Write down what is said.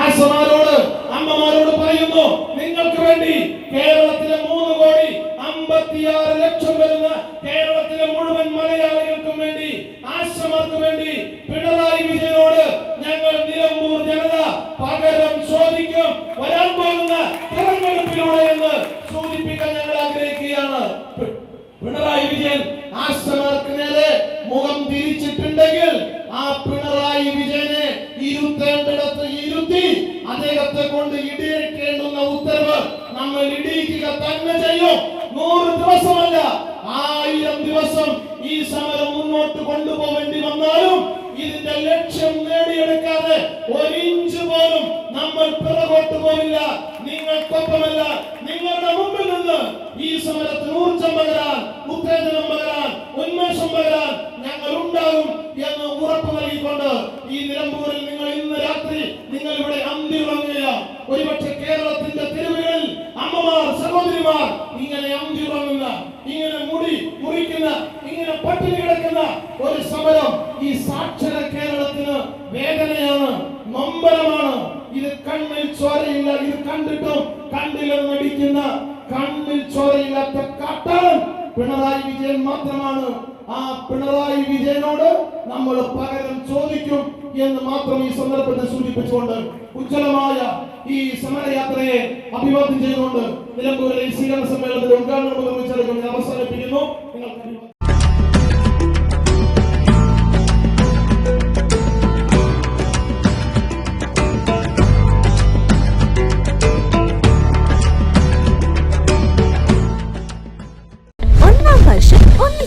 ആശമാരോട് അമ്മമാരോട് പറയുന്നു നിങ്ങൾക്ക് വേണ്ടി കേരളത്തിലെ മൂന്ന് കോടി അമ്പത്തിയാറ് ലക്ഷം വരുന്ന കേരളത്തിലെ മുഴുവൻ മലയാളികൾക്കും വേണ്ടി ആശ്രമർക്ക് വേണ്ടി പിണറായി വിജയനോട് ഞങ്ങൾ നിലമ്പൂർ ജനത പകരം ചോദിക്കും വരാൻ പോകുന്ന തെരഞ്ഞെടുപ്പിലൂടെ എന്ന് സൂചിപ്പിക്കാൻ ഞങ്ങൾ ആഗ്രഹിക്കുകയാണ്. പിണറായി വിജയൻ ആശമാർക്ക് അദ്ദേഹത്തെ കൊണ്ട് ഇടിയിക്കേണ്ടുന്ന ഉത്തരവ് നമ്മൾ ഇടിയിക്കുക തന്നെ ചെയ്യും. നൂറ് ദിവസമല്ല ആയിരം ദിവസം ഈ സമരം മുന്നോട്ട് കൊണ്ടുപോകേണ്ടി വന്നാലും ഇതിന്റെ ലക്ഷ്യം നേടിയെടുക്കാതെ ഒരിഞ്ച് പോലും നമ്മൾ പിറകോട്ട് പോവില്ല. നിങ്ങൾക്കൊപ്പമല്ല നിങ്ങളുടെ മുമ്പിൽ നിന്ന് ഈ സമരത്തിന് ഊർജം പകരാൻ ഉത്തേജനം ഈ നിലമ്പൂരിൽ നിങ്ങൾ ഇന്ന് രാത്രി നിങ്ങൾ ഇവിടെ അന്തി ഉറങ്ങുകയാണ് ഒരുപക്ഷെ കേരളത്തിന്റെ തെരുവുകളിൽ അമ്മമാർ സഹോദരിമാർ ഇങ്ങനെ അന്തി ഉറങ്ങുന്ന ഇങ്ങനെ മുടി മുറിക്കുന്ന ഇങ്ങനെ പട്ടിണി കിടക്കുന്ന ഒരു സമരം ഈ സാക്ഷര കേരളത്തിന് വേദനയാണ് നൊമ്പരമാണ്. ഇത് കണ്ണിൽ ചോരയില്ല ഇത് കണ്ടിട്ടും കണ്ണിലും നടിക്കുന്ന കണ്ണിൽ ചോരയില്ലാത്ത കാട്ടാളൻ പിണറായി വിജയൻ മാത്രമാണ്. ആ പിണറായി വിജയനോട് നമ്മൾ പകരം ചോദിക്കും എന്ന് മാത്രം ഈ സന്ദർഭത്തിൽ സൂചിപ്പിച്ചുകൊണ്ട് ഉജ്ജ്വലമായ ഈ സമരയാത്രയെ അഭിവാദ്യം ചെയ്തുകൊണ്ട് നിലമ്പൂരിലെ സ്വീകരണ സമ്മേളനത്തിന്റെ ഉദ്ഘാടനം നിർമ്മിച്ചെടുക്കും ഞാൻ അവസാനിപ്പിക്കുന്നു. നിങ്ങൾക്ക്